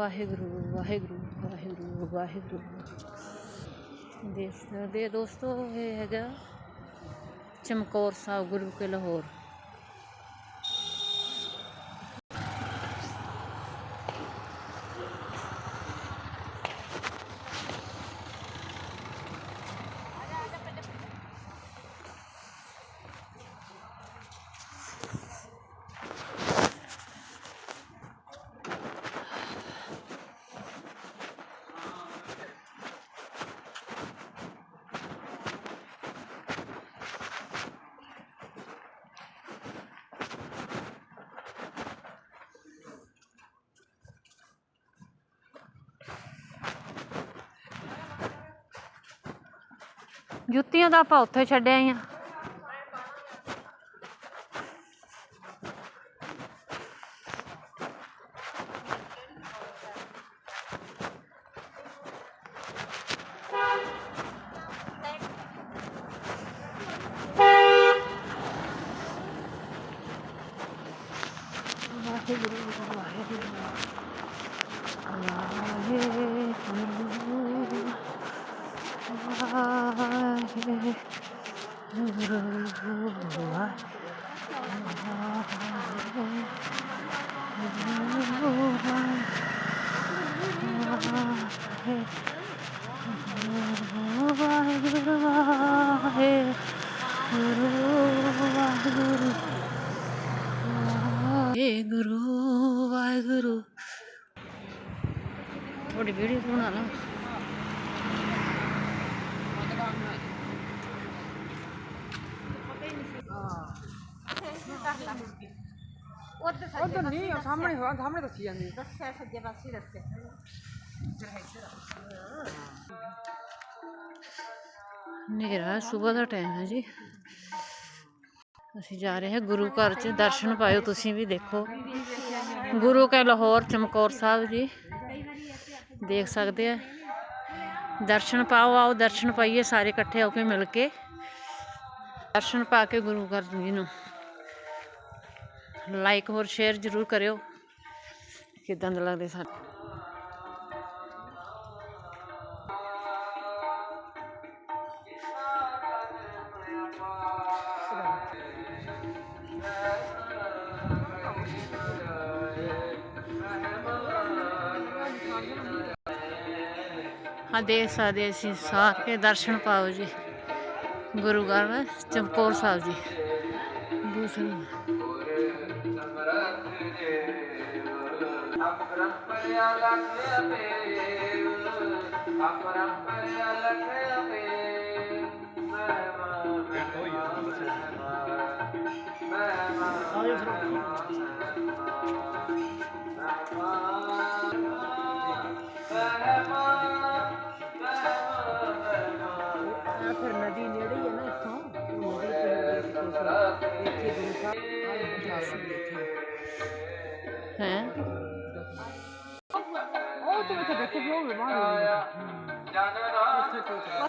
ਵਾਹਿਗੁਰੂ ਵਾਹਿਗੁਰੂ ਵਾਹਿਗੁਰੂ ਵਾਹਿਗੁਰੂ। ਦੇਖ ਸਕਦੇ ਦੋਸਤੋ ਇਹ ਹੈਗਾ ਚਮਕੌਰ ਸਾਹਿਬ ਗੁਰੂ ਕੇ ਲਾਹੌਰ। ਜੁੱਤੀਆਂ ਤਾਂ ਆਪਾਂ ਉੱਥੇ ਛੱਡ ਆਏ ਆ ਵਾਹਿਗੁਰੂ ਵਾਹਿਗੁਰੂ ਵਾਹਿਗੁਰੂ ਗੁਰੂ ਵਾਹਿਗੁਰੂ ਥੋੜੀ ਵੀਡੀਓ ਬਣਾ ਲਾ ਉਧਰ ਨਹੀਂ ਉਹ ਸਾਹਮਣੇ ਹੋਇਆ ਸਾਹਮਣੇ ਦੱਸੀ ਜਾਂਦੀ ਦੱਸਿਆ ਸੱਜੇ ਪਾਸੇ ਦੱਸਿਆ। ਹਨੇਰਾ ਸਵੇਰ ਦਾ ਟਾਈਮ ਹੈ ਜੀ। ਅਸੀਂ ਜਾ ਰਹੇ ਹਾਂ ਗੁਰੂ ਘਰ ਚ ਦਰਸ਼ਨ ਪਾਇਓ ਤੁਸੀਂ ਵੀ ਦੇਖੋ। ਗੁਰੂ ਕੇ ਲਾਹੌਰ ਚਮਕੌਰ ਸਾਹਿਬ ਜੀ। ਦੇਖ ਸਕਦੇ ਆ। ਦਰਸ਼ਨ ਪਾਓ ਆਓ ਦਰਸ਼ਨ ਪਾਈਏ ਸਾਰੇ ਇਕੱਠੇ ਹੋ ਕੇ ਮਿਲ ਕੇ। ਦਰਸ਼ਨ ਪਾ ਕੇ ਗੁਰੂ ਘਰ ਜੀ ਨੂੰ। ਲਾਈਕ ਹੋਰ ਸ਼ੇਅਰ ਜ਼ਰੂਰ ਕਰਿਓ। ਕਿਦਾਂ ਦੇ ਲੱਗਦੇ ਸਾਨੂੰ ਹਾਂ, ਦੇਖ ਸਕਦੇ ਅਸੀਂ ਸਾਰੇ ਦਰਸ਼ਨ ਪਾਓ ਜੀ। ਗੁਰੂ ਘਰ, ਚਮਕੌਰ ਸਾਹਿਬ ਜੀ। ਦੂਸਰੀ समरत देव अपरम पर्यालक देव अपरम पर्यालक देव महमा महमा महमा महमा महमा महमा फिर नदी नेड़े ਹੈ ਉਹ ਤੇ ਇੱਥੇ ਦੇਖੋ ਵੀ ਉਹ ਉੱਥੇ ਕਿੱਥੇ